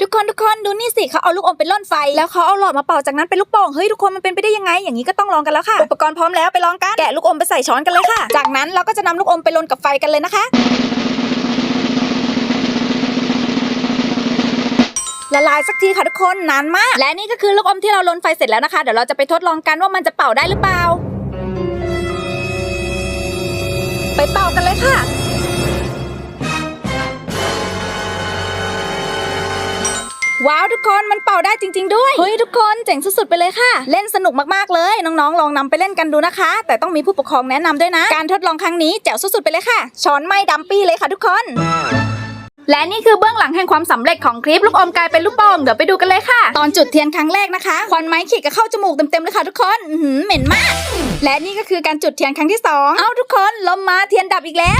ทุกคนทุกคนดูนี่สิเขาเอาลูกอมเป็นล่อนไฟ แล้วเขาเอาหลอดมาเป่าจากนั้นเป็นลูกโป่งเฮ้ยทุกคนมันเป็นไปได้ยังไง อย่างนี้ก็ต้องลองกันแล้วค่ะ อุปกรณ์พร้อมแล้วไปลองกันแกะลูกอมไปใส่ช้อนกันเลยค่ะ จากนั้นเราก็จะนำลูกอมไปลนกับไฟกันเลยนะคะ ละลายสักทีค่ะทุกคนนานมาก และนี่ก็คือลูกอมที่เราลนไฟเสร็จแล้วนะคะ เดี๋ยวเราจะไปทดลองกันว่ามันจะเป่าได้หรือเปล่า ไปเป่ากันเลยค่ะ ว้าวทุกคนมันเป่าได้จริง ๆ ด้วย เฮ้ยทุกคนเจ๋งสุดๆไปเลยค่ะ เล่นสนุกมากๆเลย น้องๆ ลองนำไปเล่นกันดูนะคะ แต่ต้องมีผู้ปกครองแนะนำด้วยนะ การทดลองครั้งนี้แจ๋วสุดๆไปเลยค่ะ ช้อนไม่ดัมปี้เลยค่ะทุกคนและนี่คือเบื้องหลังแห่งความสำเร็จของคลิปลูกอมกลายเป็นลูกโป่งเดี๋ยวไปดูกันเลยค่ะ ตอนจุดเทียนครั้งแรกนะคะควันไม้ขีดก็เข้าจมูกเต็มๆเลยค่ะทุกคนอื้อหือเหม็นมาก และนี่ก็คือการจุดเทียนครั้งที่สองเอ้าทุกคนลมมาเทียนดับอีกแล้ว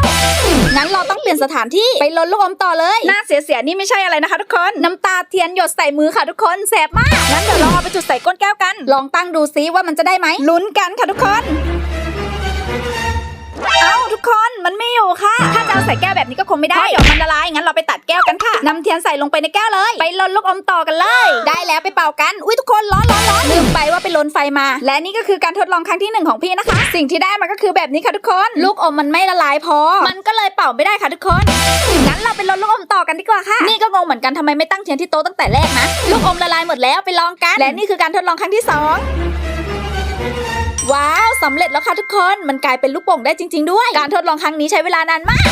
งั้นเราต้องเปลี่ยนสถานที่ไปลนลูกอมต่อเลย หน้าเสียๆนี่ไม่ใช่อะไรนะคะ ทุกคน น้ำตาเทียนหยดใส่มือค่ะทุกคนแสบมาก งั้นเดี๋ยวเราเอาไปจุดใส่ก้นแก้วกัน ลองตั้งดูซิว่ามันจะได้ไหมลุ้นกันค่ะทุกคน เอาใส่แก้วแบบนี้ก็คงไม่ได้ เดี๋ยวมันละลายงั้นเราไปตัดแก้วกันค่ะนำเทียนใส่ลงไปในแก้วเลย ไปลนลูกอมต่อกันเลย ได้แล้วไปเป่ากัน อุ้ยทุกคนร้อนร้อนร้อนลืมไปว่าไปลนไฟมา และนี่ก็คือการทดลองครั้งที่หนึ่งของพี่นะคะ สิ่งที่ได้มาก็คือแบบนี้ค่ะทุกคน ลูกอมมันไม่ละลายพอ มันก็เลยเป่าไม่ได้ค่ะทุกคน งั้นเราไปลนลูกอมต่อกันดีกว่าค่ะ นี่ก็งงเหมือนกันทำไมไม่ตั้งเทียนที่โต๊ะตั้งแต่แรกนะ ลูกอมละลายหมดแล้วไปลองกัน และนี่คือการทดลองครั้งที่สองว้าว สำเร็จแล้วค่ะทุกคน มันกลายเป็นลูกโป่งได้จริง ๆ ด้วย การทดลองครั้งนี้ใช้เวลานานมาก